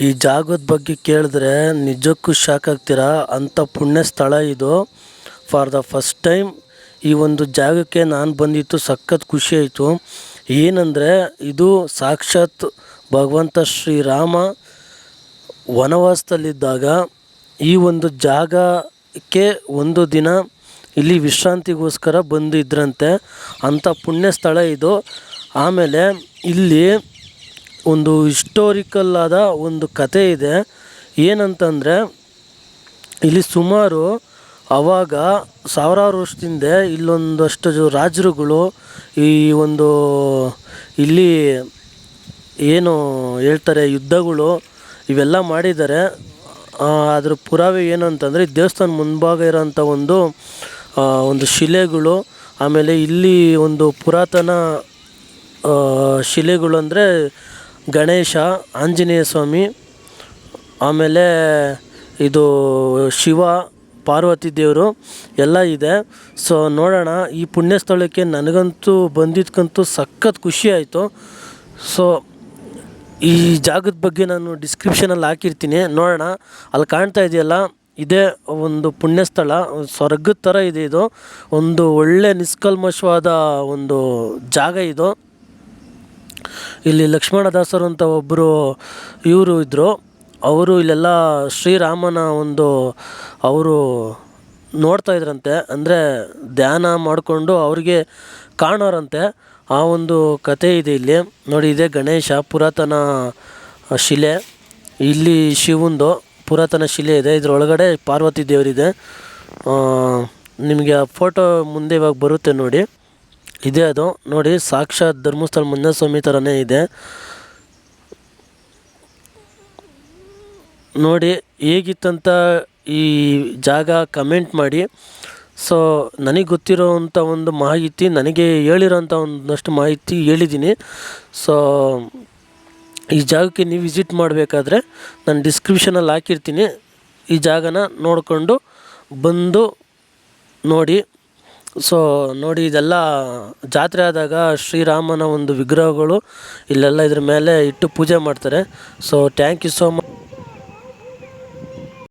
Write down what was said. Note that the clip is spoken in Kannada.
ಈ ಜಾಗದ ಬಗ್ಗೆ ಕೇಳಿದ್ರೆ ನಿಜಕ್ಕೂ ಶಾಕ್ ಆಗ್ತೀರಾ? ಅಂಥ ಪುಣ್ಯ ಸ್ಥಳ ಇದು. ಫಾರ್ ದ ಫಸ್ಟ್ ಟೈಮ್ ಈ ಒಂದು ಜಾಗಕ್ಕೆ ನಾನು ಬಂದಿತ್ತು ಸಖತ್ ಖುಷಿ ಆಯಿತು. ಏನಂದರೆ ಇದು ಸಾಕ್ಷಾತ್ ಭಗವಂತ ಶ್ರೀರಾಮ ವನವಾಸದಲ್ಲಿದ್ದಾಗ ಈ ಒಂದು ಜಾಗಕ್ಕೆ ಒಂದು ದಿನ ಇಲ್ಲಿ ವಿಶ್ರಾಂತಿಗೋಸ್ಕರ ಬಂದಿದ್ರಂತೆ. ಅಂಥ ಪುಣ್ಯ ಸ್ಥಳ ಇದು. ಆಮೇಲೆ ಇಲ್ಲಿ ಒಂದು ಹಿಸ್ಟೋರಿಕಲ್ ಆದ ಒಂದು ಕತೆ ಇದೆ. ಏನಂತಂದರೆ, ಇಲ್ಲಿ ಸುಮಾರು ಆವಾಗ ಸಾವಿರಾರು ವರ್ಷದಿಂದ ಇಲ್ಲೊಂದಷ್ಟು ರಾಜರುಗಳು ಈ ಒಂದು ಇಲ್ಲಿ ಏನು ಹೇಳ್ತಾರೆ, ಯುದ್ಧಗಳು ಇವೆಲ್ಲ ಮಾಡಿದ್ದಾರೆ. ಅದ್ರ ಪುರಾವೆ ಏನು ಅಂತಂದರೆ ದೇವಸ್ಥಾನ ಮುಂಭಾಗ ಇರೋಂಥ ಒಂದು ಒಂದು ಶಿಲೆಗಳು, ಆಮೇಲೆ ಇಲ್ಲಿ ಒಂದು ಪುರಾತನ ಶಿಲೆಗಳು ಅಂದರೆ ಗಣೇಶ, ಆಂಜನೇಯ ಸ್ವಾಮಿ, ಆಮೇಲೆ ಇದು ಶಿವ, ಪಾರ್ವತಿ ದೇವರು ಎಲ್ಲ ಇದೆ. ಸೊ ನೋಡೋಣ. ಈ ಪುಣ್ಯ ಸ್ಥಳಕ್ಕೆ ನನಗಂತೂ ಬಂದಿದ್ಕಂತೂ ಸಖತ್ ಖುಷಿ ಆಯಿತು. ಸೊ ಈ ಜಾಗದ ಬಗ್ಗೆ ನಾನು ಡಿಸ್ಕ್ರಿಪ್ಷನಲ್ಲಿ ಹಾಕಿರ್ತೀನಿ. ನೋಡೋಣ. ಅಲ್ಲಿ ಕಾಣ್ತಾ ಇದೆಯಲ್ಲ, ಇದೇ ಒಂದು ಪುಣ್ಯ ಸ್ಥಳ ಸ್ವರ್ಗದ ಥರ ಇದೆ ಇದು. ಒಂದು ಒಳ್ಳೆ ನಿಷ್ಕಲ್ಮಶವಾದ ಒಂದು ಜಾಗ ಇದು. ಇಲ್ಲಿ ಲಕ್ಷ್ಮಣದಾಸರು ಅಂತ ಒಬ್ಬರು ಇವರು ಇದ್ದರು ಅವರು ಇಲ್ಲೆಲ್ಲ ಶ್ರೀರಾಮನ ಒಂದು ಅವರು ನೋಡ್ತಾ ಇದ್ರಂತೆ. ಅಂದರೆ ಧ್ಯಾನ ಮಾಡಿಕೊಂಡು ಅವ್ರಿಗೆ ಕಾಣೋರಂತೆ. ಆ ಒಂದು ಕತೆ ಇದೆ ಇಲ್ಲಿ. ನೋಡಿ, ಇದೆ ಗಣೇಶ ಪುರಾತನ ಶಿಲೆ. ಇಲ್ಲಿ ಶಿವಂದು ಪುರಾತನ ಶಿಲೆ ಇದೆ. ಇದರೊಳಗಡೆ ಪಾರ್ವತಿ ದೇವರಿದೆ. ನಿಮಗೆ ಆ ಫೋಟೋ ಮುಂದೆ ಇವಾಗ ಬರುತ್ತೆ ನೋಡಿ. ಇದೆ ಅದು. ನೋಡಿ, ಸಾಕ್ಷಾತ್ ಧರ್ಮಸ್ಥಳ ಮಂಜುಸ್ವಾಮಿ ಥರನೇ ಇದೆ. ನೋಡಿ, ಹೇಗಿತ್ತಂತ ಈ ಜಾಗ ಕಮೆಂಟ್ ಮಾಡಿ. ಸೊ ನನಗೆ ಗೊತ್ತಿರೋವಂಥ ಒಂದು ಮಾಹಿತಿ, ನನಗೆ ಹೇಳಿರೋಂಥ ಒಂದಷ್ಟು ಮಾಹಿತಿ ಹೇಳಿದ್ದೀನಿ. ಸೊ ಈ ಜಾಗಕ್ಕೆ ನೀವು ವಿಸಿಟ್ ಮಾಡಬೇಕಾದ್ರೆ ನಾನು ಡಿಸ್ಕ್ರಿಪ್ಷನಲ್ಲಿ ಹಾಕಿರ್ತೀನಿ. ಈ ಜಾಗನ ನೋಡಿಕೊಂಡು ಬಂದು ನೋಡಿ. ಸೊ ನೋಡಿ, ಇದೆಲ್ಲ ಜಾತ್ರೆ ಆದಾಗ ಶ್ರೀರಾಮನ ಒಂದು ವಿಗ್ರಹಗಳು ಇಲ್ಲೆಲ್ಲ ಇದ್ರ ಮೇಲೆ ಇಟ್ಟು ಪೂಜೆ ಮಾಡ್ತಾರೆ. So thank you so much